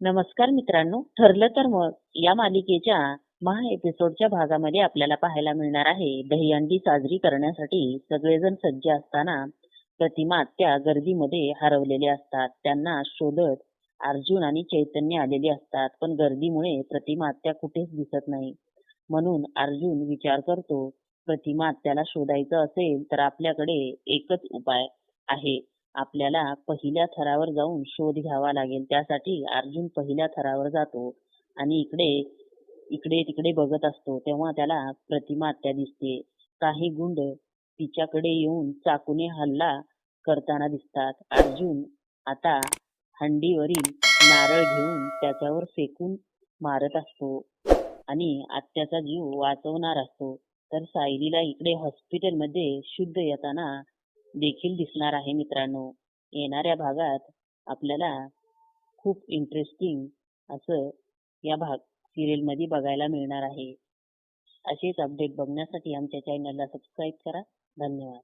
नमस्कार मित्रांनो ठरलं तर मग या मालिकेच्या महा एपिसोडच्या भागामध्ये आपल्याला पाहायला मिळणार आहे दहीहंडी साजरी करण्यासाठी सगळेजण सज्ज असताना प्रतिमा त्या गर्दीमध्ये हरवलेले असतात. त्यांना शोधत अर्जुन आणि चैतन्य आलेले असतात पण गर्दीमुळे प्रतिमा आत्या कुठेच दिसत नाही. म्हणून अर्जुन विचार करतो प्रतिमा आत्याला शोधायचं असेल तर आपल्याकडे एकच उपाय आहे. आपल्याला पहिल्या थरावर जाऊन शोध घ्यावा लागेल. त्यासाठी अर्जुन पहिल्या थरावर जातो आणि इकडे इकडे तिकडे बघत असतो. तेव्हा त्याला प्रतिमा आत्या दिसते. काही गुंड तिच्याकडे येऊन चाकूने हल्ला करताना दिसतात. अर्जुन आता हंडीवरील नारळ घेऊन त्याच्यावर फेकून मारत असतो आणि आत्याचा जीव वाचवणार असतो. तर सायलीला इकडे हॉस्पिटलमध्ये शुद्ध येताना देखील दिसणार आहे मित्रांनो. येणाऱ्या भागात आपल्याला खूप इंटरेस्टिंग असं या भाग सिरियलमध्ये बघायला मिळणार आहे. असेच अपडेट बघण्यासाठी आमच्या चॅनलला सबस्क्राईब करा. धन्यवाद.